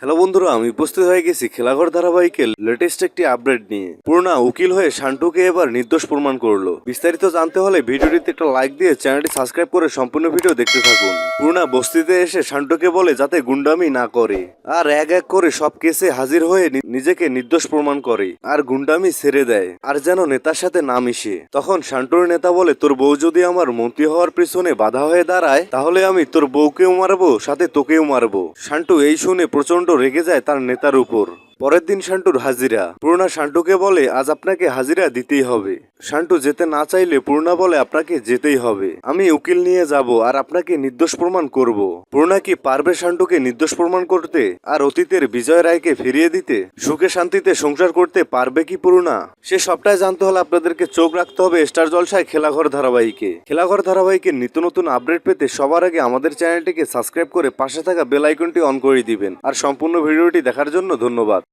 Hello বন্ধুরা, আমি উপস্থিত হয়ে গেছি খেলাঘর ধারাবাহিকের লেটেস্ট একটি আপডেট নিয়ে। পূর্ণা উকিল হয়ে শান্টুকে এবার নির্দোষ প্রমাণ করল। বিস্তারিত জানতে হলে ভিডিওটিতে একটা লাইক দিয়ে চ্যানেলটি সাবস্ক্রাইব করে সম্পূর্ণ ভিডিও দেখতে থাকুন। পূর্ণা বস্তিতে এসে শান্টুকে বলে যাতে গুন্ডামি না করে। আর এক এক করে সব কেসে হাজির হয়ে নিজেকে নির্দোষ প্রমাণ করে আর গুন্ডামি ছেড়ে দেয় আর যেন নেতার সাথে না মিশে। তখন শান্টুর নেতা বলে, তোর বউ যদি আমার মন্ত্রী হওয়ার পিছনে বাধা হয়ে দাঁড়ায়, তাহলে আমি তোর বউকেও মারবো, সাথে তোকেও মারবো। শান্টু এই শুনে প্রচণ্ড রেগে যায় তার নেতার উপর। পরের দিন শান্টুর হাজিরা। পূর্ণা শান্টুকে বলে, আজ আপনাকে হাজিরা দিতেই হবে। শান্টু যেতে না চাইলে পূর্ণা বলে, আপনাকে যেতেই হবে। আমি উকিল নিয়ে যাব আর আপনাকে নির্দোষ প্রমাণ করব। পূর্ণা কি পারবে শান্টুকে নির্দোষ প্রমাণ করতে? আর অতীতের বিজয় রায়কে ফিরিয়ে দিতে? সুখে শান্তিতে সংসার করতে পারবে কি পূর্ণা? সে সবটাই জানতে হলে আপনাদেরকে চোখ রাখতে হবে স্টার জলসায় খেলাঘর ধারাবাহিকে। খেলাঘর ধারাবাহিকের নিত্য নতুন আপডেট পেতে সবার আগে আমাদের চ্যানেলটিকে সাবস্ক্রাইব করে পাশে থাকা বেল আইকনটি অন করে দিবেন। আর সম্পূর্ণ ভিডিওটি দেখার জন্য ধন্যবাদ।